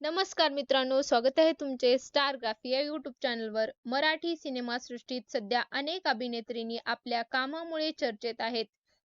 नमस्कार मित्रांनो स्वागत आहे तुमचे स्टार ग्राफी या युट्यूब चॅनलवर मराठी सिनेमासृष्टीत सध्या अनेक अभिनेत्रींनी आपल्या कामामुळे चर्चेत आहेत.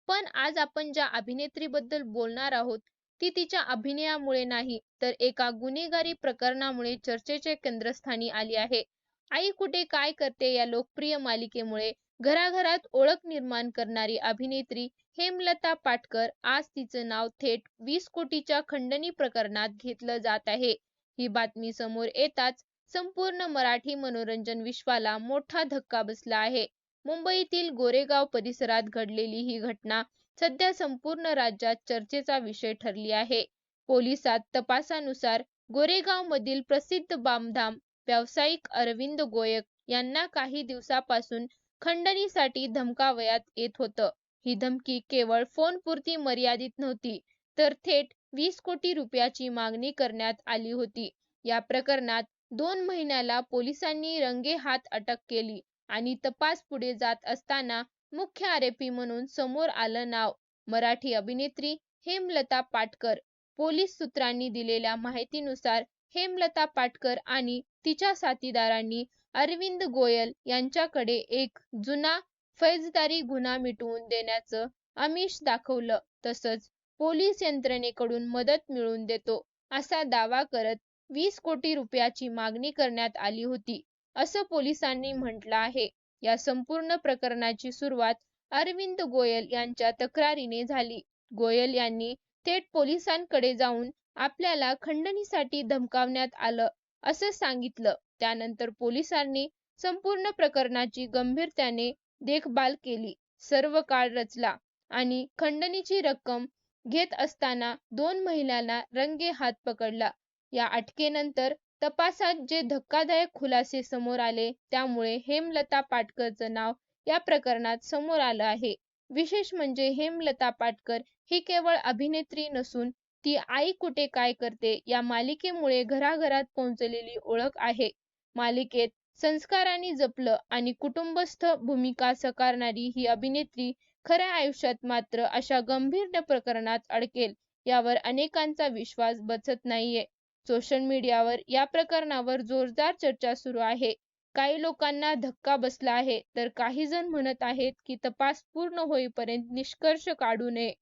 पण आज आपण ज्या अभिनेत्रीबद्दल बोलणार आहोत ती तिच्या अभिनयामुळे नाही तर एका गुन्हेगारी प्रकरणामुळे चर्चेचे केंद्रस्थानी आली आहे. आई कुठे काय करते या लोकप्रिय मालिकेमुळे? घराघरात ओळख निर्माण करणारी अभिनेत्री हेमलता पाटकर आज तिचं नाव थेट वीस कोटीच्या खंडणी प्रकरणात घेतलं जात आहे. ही बातमी समोर येताच संपूर्ण मराठी मनोरंजन विश्वाला मोठा धक्का बसला आहे. मुंबईतील गोरेगाव परिसरात घडलेली ही घटना सध्या संपूर्ण राज्यात चर्चेचा विषय ठरली आहे. पोलिसात तपासानुसार गोरेगाव मधील प्रसिद्ध बामधाम व्यावसायिक अरविंद गोयक यांना काही दिवसापासून खंडणीसाठी धमकावयात येत होतं. ही धमकी केवळ फोन पुरती मर्यादित नव्हती तर थेट वीस कोटी रुपयाची मागणी करण्यात आली होती. या प्रकरणात दोन महिन्याला पोलिसांनी रंगेहात अटक केली आणि तपास पुढे जात असताना मुख्य आरोपी म्हणून समोर आलं नाव. मराठी अभिनेत्री हेमलता पाटकर पोलीस सूत्रांनी दिलेल्या माहितीनुसार हेमलता पाटकर आणि तिच्या साथीदारांनी अरविंद गोयल यांच्याकडे एक जुना फैजदारी गुन्हा मिटवून देण्याचं आमिष दाखवलं. तसंच पोलीस यंत्रणेकडून मदत मिळवून देतो असा दावा करत वीस कोटी रुपयाची मागणी करण्यात आली होती. असं पोलिसांनी म्हटलं आहे. या संपूर्ण प्रकरणाची सुरुवात अरविंद गोयल यांच्या तक्रारीने झाली. गोयल यांनी थेट पोलिसांकडे जाऊन आपल्याला खंडणीसाठी धमकावण्यात आलं असं सांगितलं. त्यानंतर पोलिसांनी संपूर्ण प्रकरणाची गंभीरतेने देखभाल केली. सर्व काळ रचला आणि खंडणीची रक्कम घेत असताना दोन महिलांना रंगे हात पकडला. या अटकेनंतर तपासात जे धक्कादायक खुलासे समोर आले त्यामुळे हेमलता पाटकरचं नाव या प्रकरणात समोर आलं आहे. विशेष म्हणजे हेमलता पाटकर ही केवळ अभिनेत्री नसून ती आई कुठे काय करते या मालिकेमुळे घराघरात पोहोचलेली ओळख आहे. मालिकेत संस्कारांनी जपलं आणि कुटुंबस्थ भूमिका साकारणारी ही अभिनेत्री खऱ्या आयुष्यात मात्र अशा गंभीर प्रकरणात अडकेल यावर अनेकांचा विश्वास बसत नाहीये. सोशल मीडियावर या प्रकरणावर जोरदार चर्चा सुरू आहे. काही लोकांना धक्का बसला आहे तर काही जण म्हणत आहेत की तपास पूर्ण होईपर्यंत निष्कर्ष काढू नये.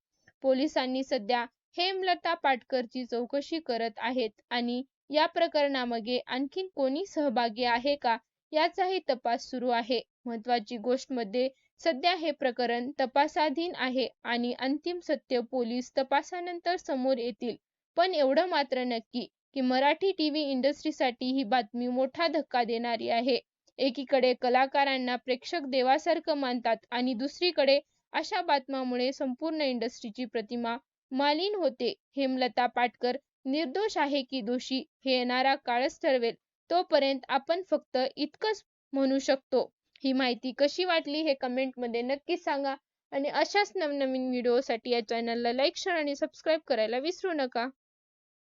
पोलिसांनी सध्या हेमलता पाटकरची चौकशी करत आहेत आणि या प्रकरणामागे आणखीन कोणी सहभागी आहे का याचाही तपास सुरू आहे. महत्वाची गोष्टमध्ये सध्या हे प्रकरण तपासाधीन आहे आणि अंतिम सत्य पोलीस तपासानंतर समोर येतील. पण एवढं मात्र नक्की की मराठी टीव्ही इंडस्ट्रीसाठी ही बातमी मोठा धक्का देणारी आहे. एकीकडे कलाकारांना प्रेक्षक देवासारखं मानतात आणि दुसरीकडे अशा बातम्यामुळे संपूर्ण इंडस्ट्रीची प्रतिमा मालीन होते. हेमलता पाटकर निर्दोष आहे की दोषी हे येणारा काळच ठरवेल. तोपर्यंत आपण फक्त इतकंच म्हणू शकतो. ही माहिती कशी वाटली हे कमेंटमध्ये नक्की सांगा. आणि अशाच नवनवीन व्हिडिओसाठी या चॅनलला लाईक शेअर आणि सबस्क्राईब करायला विसरू नका.